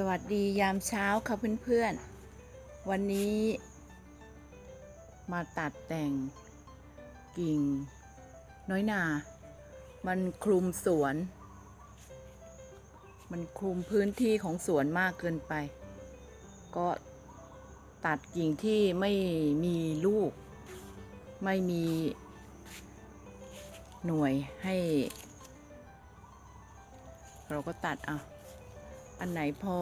สวัสดียามเช้าค่ะเพื่อนๆ วันนี้ มาตัดแต่งกิ่ง น้อยนา มันคลุมสวน มันคลุมพื้นที่ของสวนมากเกินไป ก็ตัดกิ่งที่ไม่มีลูก ไม่มีหน่วยให้ เราก็ตัดเอา อันไหนพอ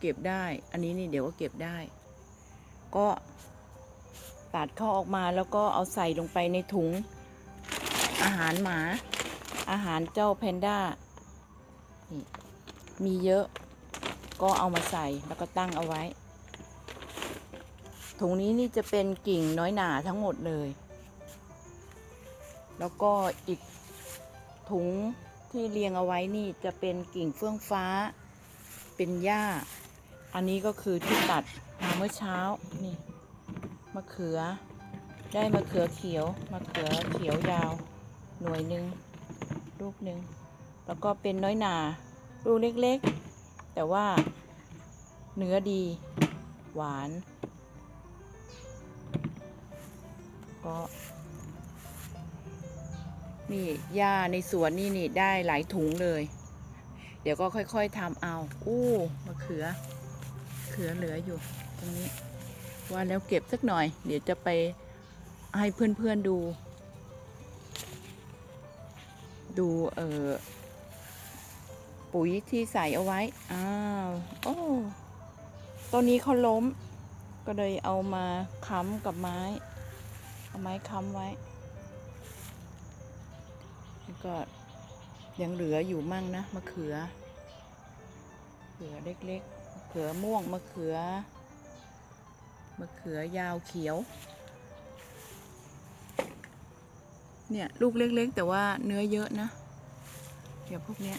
เก็บได้ อันนี้นี่เดี๋ยวก็เก็บได้ ก็ตัดเข้าออกมาแล้วก็เอาใส่ลงไปในถุง อาหารหมา อาหารเจ้าแพนด้านี่มีเยอะก็เอามาใส่แล้วก็ตั้งเอาไว้ ถุงนี้นี่จะเป็นกิ่งน้อยหนาทั้งหมดเลย แล้วก็อีกถุงที่เรียงเอาไว้นี่จะเป็นกิ่งเฟื่องฟ้า เป็นหญ้า อันนี้ก็คือที่ตัดมาเมื่อเช้า นี่มะเขือ ได้มะเขือเขียวมะเขือเขียวยาว หน่วยหนึ่งลูกหนึ่งแล้วก็เป็นน้อยหนาลูกเล็กๆ แต่ว่าเนื้อดี หวาน ก็นี่หญ้าในสวนนี่นี่ได้หลายถุงเลย เดี๋ยวก็ค่อย ๆทำเอา อู้มะเขือเขือเหลืออยู่ตรงนี้ ว่าแล้วเก็บสักหน่อย เดี๋ยวจะไปให้เพื่อนๆดู ดูเออปุ๋ยที่ใส่เอาไว้ อ้าว โอ้ต้นนี้เขาล้ม ก็เลยเอามาค้ำกับไม้ เอาไม้ค้ำไว้ แล้วก็ ยังเหลืออยู่มั่งนะมะเขือเขือเล็กๆมะเขือม่วงมะเขือมะเขือยาวเขียว เนี่ยลูกเล็กๆ แต่ว่าเนื้อเยอะนะ เดี๋ยวพวกเนี้ย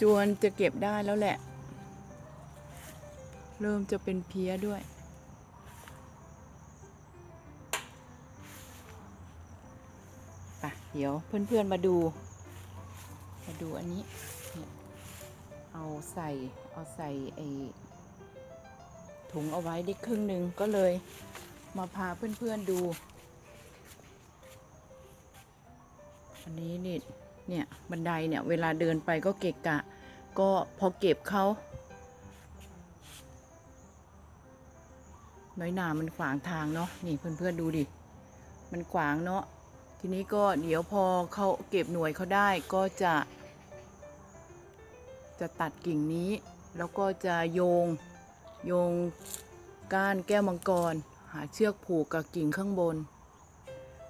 จวนจะเก็บได้แล้วแหละ เริ่มจะเป็นเพี้ยด้วยไปเดี๋ยวเพื่อนๆมาดู อันนี้ เอาใส่เอาใส่ไอถุงเอาไว้ได้ครึ่งหนึ่งก็เลยมาพาเพื่อนๆดู อันนี้นี่เนี่ยบันไดเนี่ยเวลาเดินไปก็เกะกะ ก็พอเก็บเขาน้อยหนามันขวางทางเนาะนี่เพื่อนๆดูดิ มันขวางเนาะทีนี้ก็เดี๋ยวพอเขาเก็บหน่วยเขาได้ก็จะ จะตัดกิ่งนี้ แล้วก็จะโยงโยงก้านแก้วมังกร หาเชือกผูกกับกิ่งข้างบน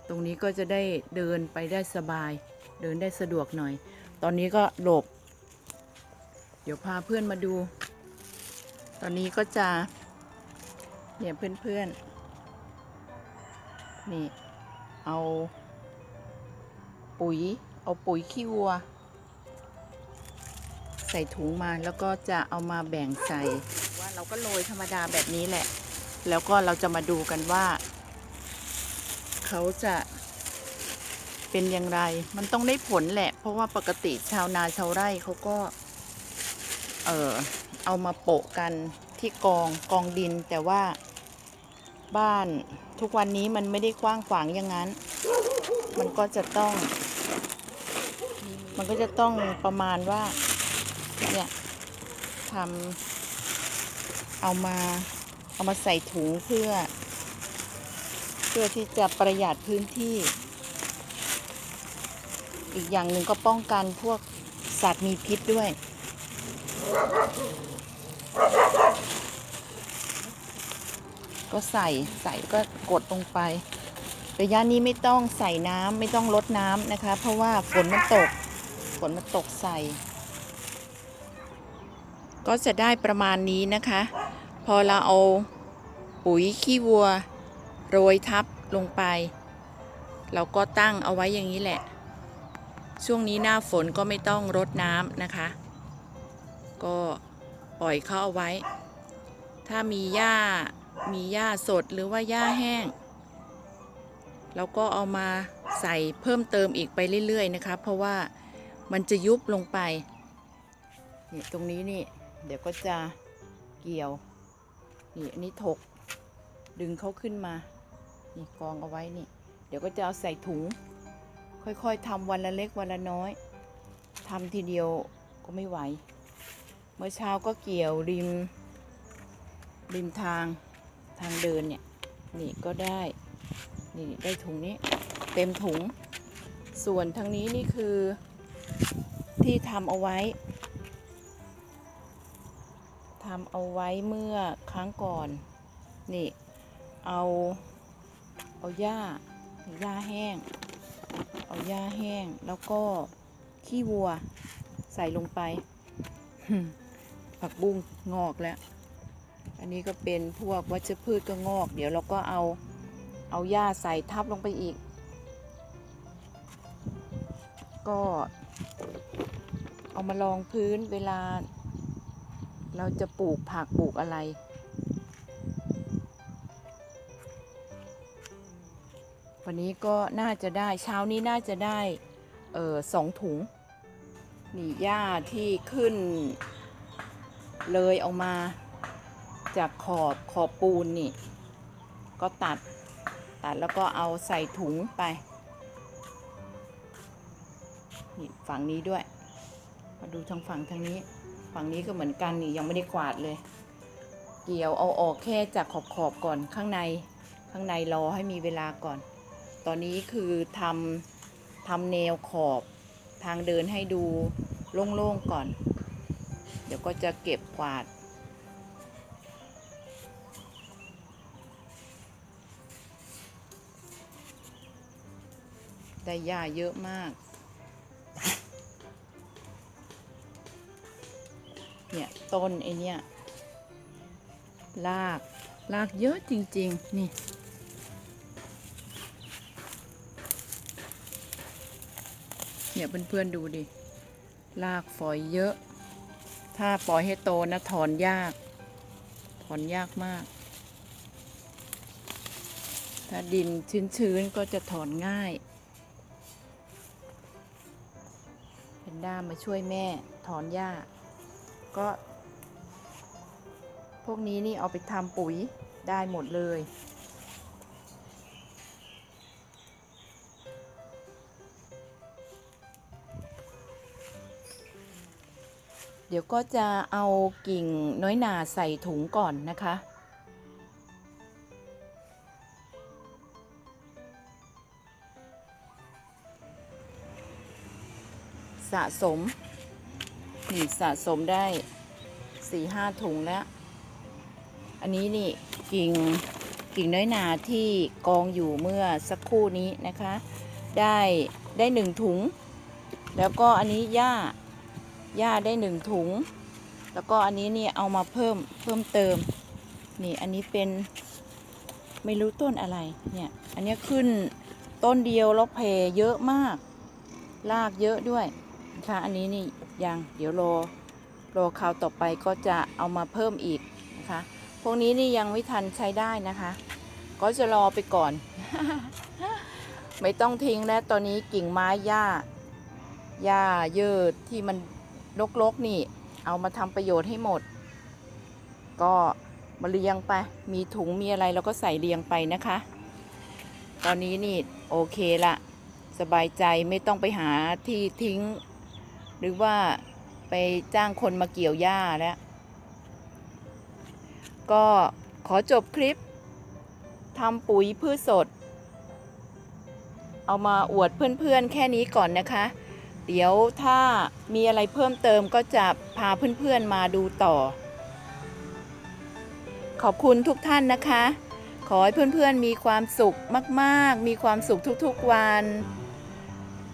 ตรงนี้ก็จะได้เดินไปได้สบาย เดินได้สะดวกหน่อย ตอนนี้ก็หลบ เดี๋ยวพาเพื่อนมาดู ตอนนี้ก็จะเนี่ยเพื่อนๆ นี่ เอาปุ๋ย เอาปุ๋ยขี้วัว ส่ถุงมาแล้วก็จะเอามาแบ่งใส่ ว่าเราก็โรยธรรมดาแบบนี้แหละ แล้วก็เราจะมาดูกันว่า เขาจะเป็นอย่างไร มันต้องได้ผลแหละ เพราะว่าปกติชาวนาชาวไร่เขาก็ เออเอามาโปะกันที่กองกองดินแต่ว่าบ้านทุกวันนี้มันไม่ได้กว้างขวางอย่างนั้น มันก็จะต้อง มันก็จะต้องประมาณว่า เนี่ยทำเอามาเอามาใส่ถุงเพื่อ เพื่อที่จะประหยัดพื้นที่ อีกอย่างหนึ่งก็ป้องกันพวกสัตว์มีพิษด้วย ก็ใส่ใส่ก็กดลงไประยะนี้ไม่ต้องใส่น้ำไม่ต้องลดน้ำนะคะ เพราะว่าฝนมันตก ฝนมันตกใส่ ก็จะได้ประมาณนี้นะคะ พอเราเอาปุ๋ยขี้วัว โรยทับลงไป เราก็ตั้งเอาไว้อย่างนี้แหละ ช่วงนี้หน้าฝนก็ไม่ต้องรดน้ำนะคะ ก็ปล่อยเขาเอาไว้ ถ้ามีหญ้ามีหญ้าสดหรือว่าหญ้าแห้งเราก็เอามาใส่เพิ่มเติมอีกไปเรื่อย ๆ นะคะ เพราะว่ามันจะยุบลงไปนี่ตรงนี้นี่ เดี๋ยวก็จะเกี่ยว นี่อันนี้ถก ดึงเขาขึ้นมา นี่กองเอาไว้นี่ เดี๋ยวก็จะเอาใส่ถุง ค่อยๆทำวันละเล็กวันละน้อยทำทีเดียวก็ไม่ไหว เมื่อเช้าก็เกี่ยวริม ริมทางทางเดินเนี่ย นี่ก็ได้ นี่ได้ถุงนี้ เต็มถุง ส่วนทางนี้นี่คือที่ทำเอาไว้ ทำเอาไว้เมื่อครั้งก่อน นี่เอาเอาหญ้าหญ้าแห้ง เอาหญ้าแห้งแล้วก็ขี้วัวใส่ลงไป ผักบุ้งงอกแล้ว อันนี้ก็เป็นพวกวัชพืชก็งอก เดี๋ยวเราก็เอาเอาหญ้าใส่ทับลงไปอีก ก็เอามาลองพื้นเวลา เราจะปลูกผักปลูกอะไร วันนี้ก็น่าจะได้เช้านี้น่าจะได้เออสองถุงนี่หญ้าที่ขึ้นเลยออกมาจากขอบขอบปูนนี่ ก็ตัดตัดแล้วก็เอาใส่ถุงไปนี่ฝั่งนี้ด้วย มาดูทางฝั่งทางนี้ ฝั่งนี้ก็เหมือนกันนี่ยังไม่ได้กวาดเลย เกี่ยวเอาออกแค่จากขอบขอบก่อนข้างในข้างในรอให้มีเวลาก่อน ตอนนี้คือทำทำแนวขอบทางเดินให้ดูโล่งๆก่อน เดี๋ยวก็จะเก็บกวาดได้หญ้าเยอะมาก เนี่ยต้นไอเนี่ยรากรากเยอะจริง ๆ นี่ เนี่ยเพื่อนๆดูดิรากฝอยเยอะ ถ้าปล่อยให้โตนะถอนยาก ถอนยากมาก ถ้าดินชื้นๆก็จะถอนง่ายเพนด้ามาช่วยแม่ถอนหญ้า ก็ พวกนี้นี่เอาไปทำปุ๋ยได้หมดเลย เดี๋ยวก็จะเอากิ่งน้อยหนาใส่ถุงก่อนนะคะสะสม นี่สะสมได้สี่ห้าถุงแล้ว อันนี้นี่กิ่งกิ่งน้อยนาที่กองอยู่เมื่อสักครู่นี้นะคะ ได้ได้หนึ่งถุง แล้วก็อันนี้หญ้าหญ้าได้หนึ่งถุง แล้วก็อันนี้นี่เอามาเพิ่มเพิ่มเติม นี่อันนี้เป็นไม่รู้ต้นอะไรเนี่ยอันนี้ขึ้นต้นเดียวแล้วแผ่เยอะมากรากเยอะด้วยนะคะอันนี้นี่ ยังเดี๋ยวรอรอคราวต่อไปก็จะเอามาเพิ่มอีกนะคะ พวกนี้นี่ยังไม่ทันใช้ได้นะคะ ก็จะรอไปก่อน ไม่ต้องทิ้งแล้วตอนนี้กิ่งไม้หญ้าหญ้าเยอะที่มันรกๆนี่ เอามาทำประโยชน์ให้หมด ก็มาเรียงไป มีถุงมีอะไรเราก็ใส่เรียงไปนะคะ ตอนนี้นี่โอเคละ สบายใจไม่ต้องไปหาที่ทิ้ง หรือว่าไปจ้างคนมาเกี่ยวหญ้าแล้ว ก็ขอจบคลิปทำปุ๋ยพืชสด เอามาอวดเพื่อนๆแค่นี้ก่อนนะคะ เดี๋ยวถ้ามีอะไรเพิ่มเติมก็จะพาเพื่อนๆมาดูต่อ ขอบคุณทุกท่านนะคะ ขอให้เพื่อนๆมีความสุขมากๆ มีความสุขทุกๆวัน